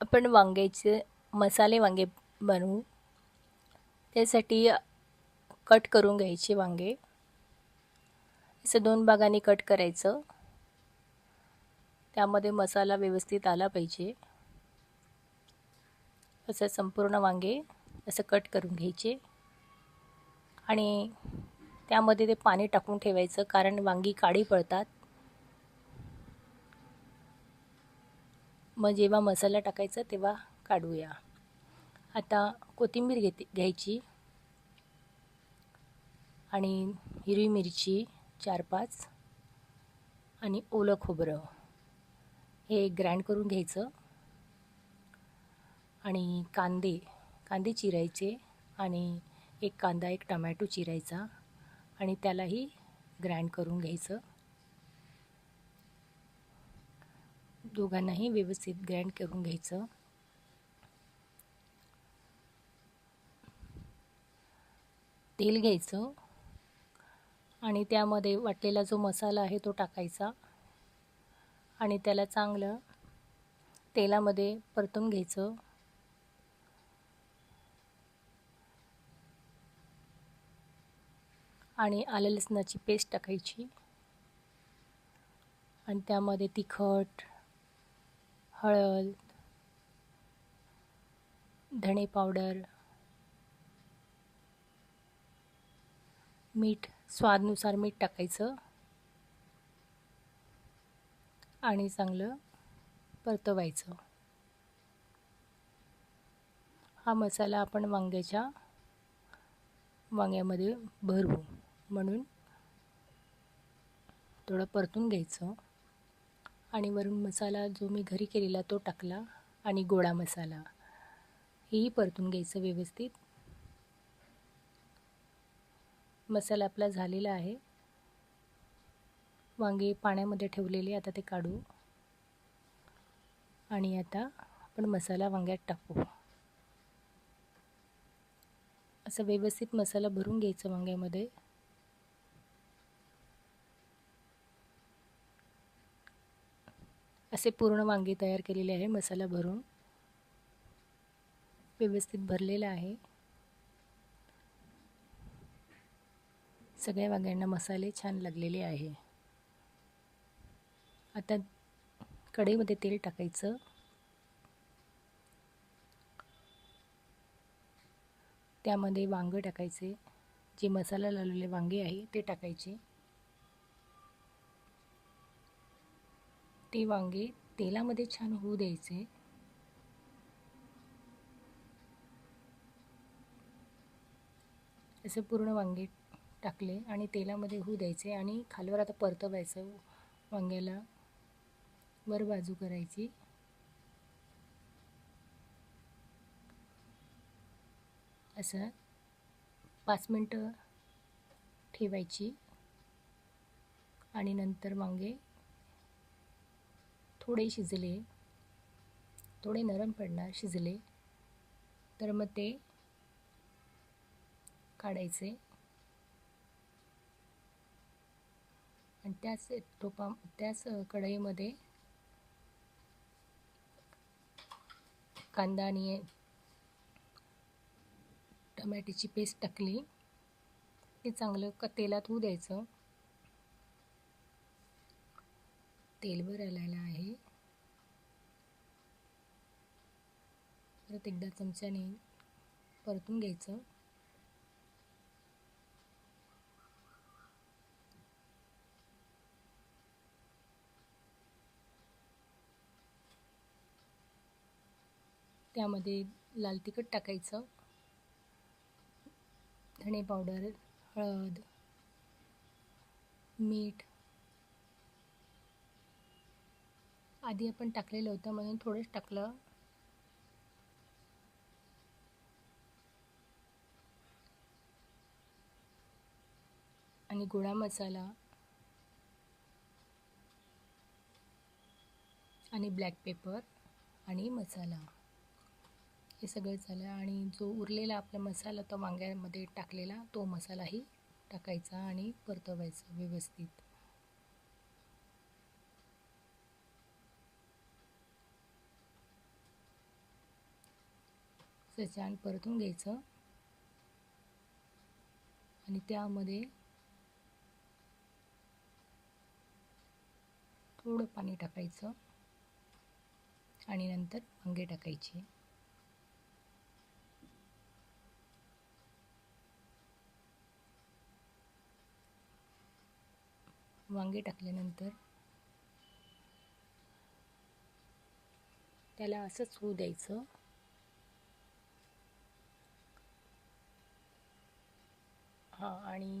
आपण वांग्याचे मसाले वांगे बनवू. त्यासाठी कट करून घ्यायचे वांगे. असं दोन भागांनी कट करायचं. त्यामध्ये मसाला व्यवस्थित आला पाहिजे. असं संपूर्ण वांगे असं कट करून घ्यायचे. आणि त्यामध्ये ते पाणी टाकून ठेवायचं कारण वांगी काळी पळतात मग जेव्हा मसाला टाकायचा तेव्हा काढूया. आता कोथिंबीर घेते घ्यायची. आणि हिरवी मिरची चार पाच आणि ओलं खोबरं. हे ग्राइंड करून घ्यायचं. आणि कांदे कांदे चिरायचे आणि एक कांदा एक टमॅटो चिरायचा. आणि त्यालाही ग्राइंड करून घ्यायचं. दोघांनाही व्यवस्थित ग्राइंड करून घ्यायचं. तेल घ्यायचं. आणि त्यामध्ये वाटलेला जो मसाला आहे तो टाकायचा. आणि त्याला चांगलं तेलामध्ये परतून घ्यायचं. आणि आलं लसणाची पेस्ट टाकायची. आणि त्यामध्ये तिखट हळद धणे पावडर मीठ स्वादनुसार मीठ टाकायचं आणि चांगलं परतवायचं. हा मसाला आपण वांग्याच्या वांग्यामध्ये भरू म्हणून थोडं परतून घ्यायचं. आणि वरून मसाला जो मी घरी केलेला तो टाकला आणि गोडा मसाला. हेही परतून घ्यायचं व्यवस्थित. मसाला आपला झालेला आहे. वांगे पाण्यामध्ये ठेवलेले आता ते काढू. आणि आता आपण मसाला वांग्यात टाकू. असं व्यवस्थित मसाला भरून घ्यायचं वांग्यामध्ये. असे पूर्ण वांगे तयार केलेले आहे मसाला भरून. व्यवस्थित भरलेला आहे. सगळ्या वांग्यांना मसाले छान लागलेले आहे. आता कढईमध्ये तेल टाकायचं. त्यामध्ये वांगं टाकायचे. जे मसाला लावलेले वांगे आहे ते टाकायचे. ते वांगे तेलामध्ये छान होऊ द्यायचे. असे पूर्ण वांगे टाकले आणि तेलामध्ये होऊ द्यायचे आणि खालवर आता परतवायचं. वांग्याला वर बाजू करायची. असं पाच मिनटं ठेवायची. आणि नंतर वांगे थोडे शिजले थोडे नरम पडणार शिजले तर मग ते काढायचे. आणि त्याच टोपा त्याच कढईमध्ये कांदा आणि टमॅटोची पेस्ट टाकली. ते चांगलं क तेलात होऊ द्यायचं. तेलवर आलेला आहे. परत एकदा चमच्याने परतून घ्यायचं. त्यामध्ये लाल तिखट टाकायचं. धणे पावडर हळद मीठ आधी आपण टाकलेलं होतं म्हणून थोडंच टाकलं. आणि गोडा मसाला. आणि ब्लॅक पेपर आणि मसाला. हे सगळं झालं आणि जो उरलेला आपला मसाला तो वांग्यामध्ये टाकलेला तो मसालाही टाकायचा आणि परतवायचा व्यवस्थित. त्याचं छान परतून घ्यायचं. आणि त्यामध्ये थोडं पाणी टाकायचं. आणि नंतर वांगे टाकायचे. वांगे टाकल्यानंतर त्याला असंच होऊ द्यायचं. हां आणि